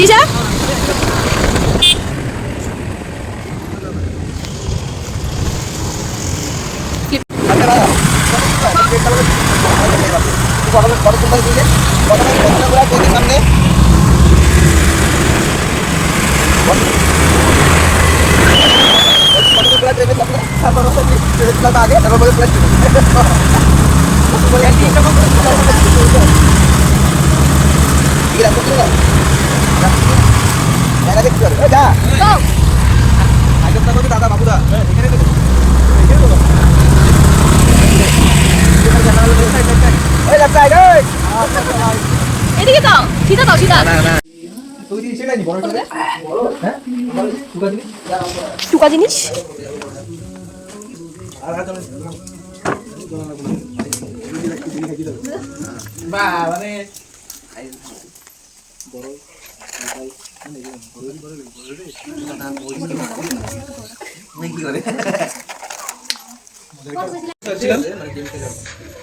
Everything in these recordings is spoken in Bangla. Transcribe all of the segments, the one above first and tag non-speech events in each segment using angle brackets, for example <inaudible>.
দিশা সামনে আগে তারপর দেখতে পারবে যা দাদা বাবুদা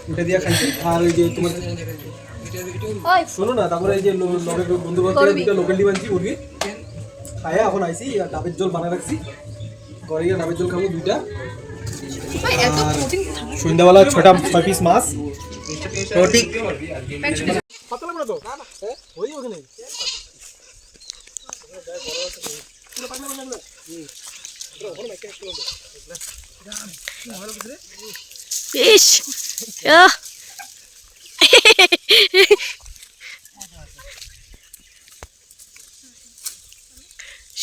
উঠে দিয়া খাইছে আর ওই যে তোমার শোনো না তারপরে এই যে বন্ধু বান্ধব লোকাল ডিম আনছি মুরগি খাইয়া এখন আইছি আর ডাবের জল বানায় রাখছি। ঘরে গিয়ে ডাবের জল খাব দুইটা। আর সন্ধ্যাবেলা ছটা ছয় পিস মাছ। পাতলা করে তো। হ্যাঁ? ওই ওখানে।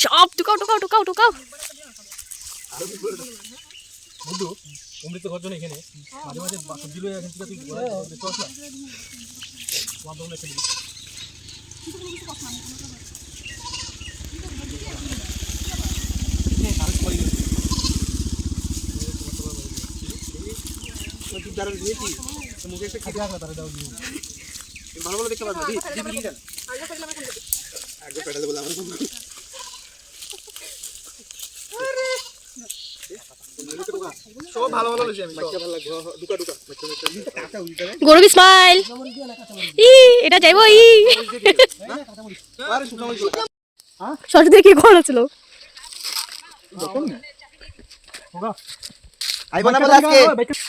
সব টুকাও টুকাও টুকাও টুকাও বন্ধু, অমৃত ঘর জন্য এখানে। মাঝে মাঝে সবজি এখান থেকে তুই দেখতে তোমার দোকানে মুখে একটা খেতে আসবে তারা দাও দিয়ে ভালো ভালো দেখতে পারবে দি দিবি কি জান আগে পেডাল বলে আমার বন্ধু সব ভালো ভালো লইছি আমি বাচ্চা ভালো লাগবে দুকা দুকা গরবি স্মাইল ই, এটা যাইবো, ই। সরস্বতী কি করা ছিল আইবো না আজকে খাইছা মাছ খাব খাই দিয়ে খাইছা বাবা আমি আমি তো হাওয়ার ফুটবলটা খায়া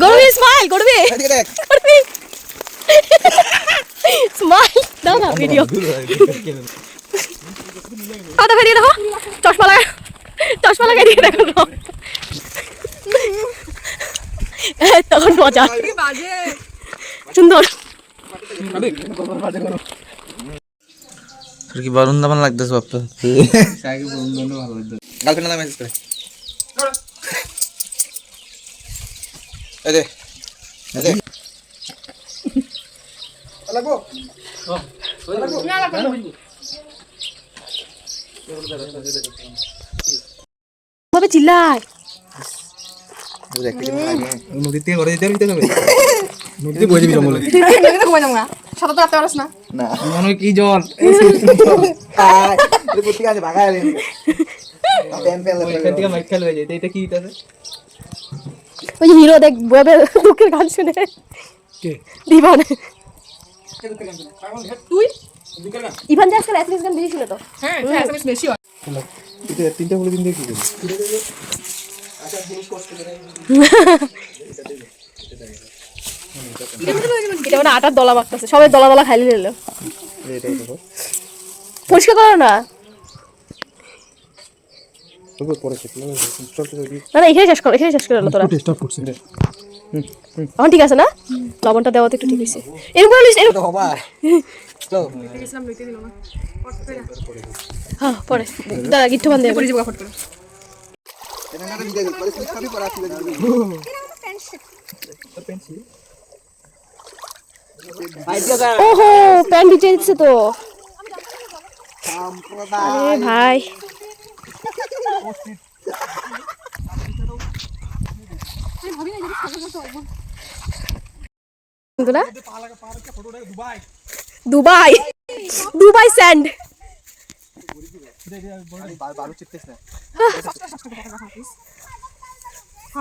গরবি স্মাইল গরবি এদিকে স্মাইল দাও না ভিডিও আটা ফেরিয়ে দেখো চশমা লাগা চশমা লাগাই দিয়ে দেখো তখন মজা সুন্দর তোর কি বরুণ দামান লাগতেছে বাপ্পা গার্লফ্রেন্ড না মেসেজ করে। এই দে এই দে। লাগবো ভাবে চিল্লায়। নদীর থেকে ঘরে যেতে হবে নদীতে বই দিবি জঙ্গলে নদীতে ঘুমাই যাব না। মনে কি জল প্রতি আছে ভাগা <laughs> প্যান প্যান এখান থেকে মাইক খেলে হয়ে যায় এটা কি এটা ওই যে হিরো দেখ বয়ে দুঃখের গান শুনে। কে? দিবান। তুই? ইভান যে আজকাল অ্যাথলেটিক্স গান বেশি শুনে তো। এটা তিনটা বলে দিন দেখি এটা <laughs> মানে আটার দলা মাখতেছে সবাই দলা দলা খাইলে নিল পরিষ্কার করো না না না এখানে শেষ করো এখানে শেষ করে তোরা এখন ঠিক আছে না লবণটা দেওয়া তো একটু ঠিক হয়েছে এরকম হ্যাঁ পরে দাদা গিট্টু বান্ধে পরে স্লিপ খাবি পরে আসলে দিবি ওহো প্যান্ট ভিজে দিচ্ছে তো। আরে ভাই। Dubai Dubai sand.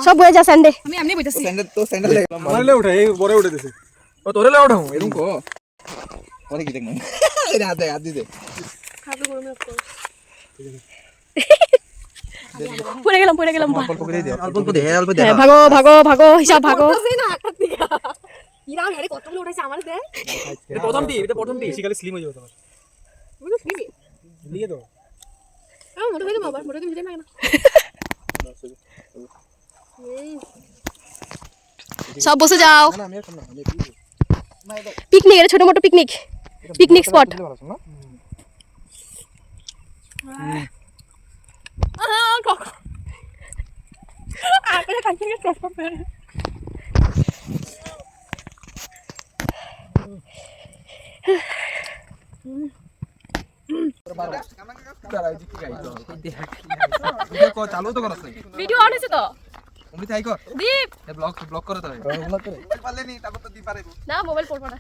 সব বয়ে যা স্যান্ডে। আমি এমনি বইতেছি স্যান্ডেল তো স্যান্ডেল লাগে। মারলে উঠে এই বড় উঠে দিছে। তোরে লাও উঠাও এরকম কো পরে কি দেখনা <laughs> এই হাত দে হাত দি দে পড়ে গেলাম পড়ে গেলাম অল্প করে দে অল্প অল্প দে অল্প দে। হ্যাঁ, ভাগো ভাগো ভাগো হিসাব ভাগো। ইরাম হেরে কতগুলো উঠাইছে আমার দে এটা প্রথম টি এটা প্রথম টি। শিকালে স্লিম হয়ে যাবে তোমার। বুঝলো কি লিখে দাও। আমার মোটা হয়ে যাবে আবার মোটা দিন লাগে না সব বসে যাও। না আমি এখন না আমি পিকনিক এটা ছোট মোটো picnic picnic spot video on হয়েছে তো? তুমি তাই কর। দীপ এ ব্লগ ব্লগ করে তো ব্লগ করে। পারলে নি তারপর তো দি পারে। না মোবাইল পড়ব না।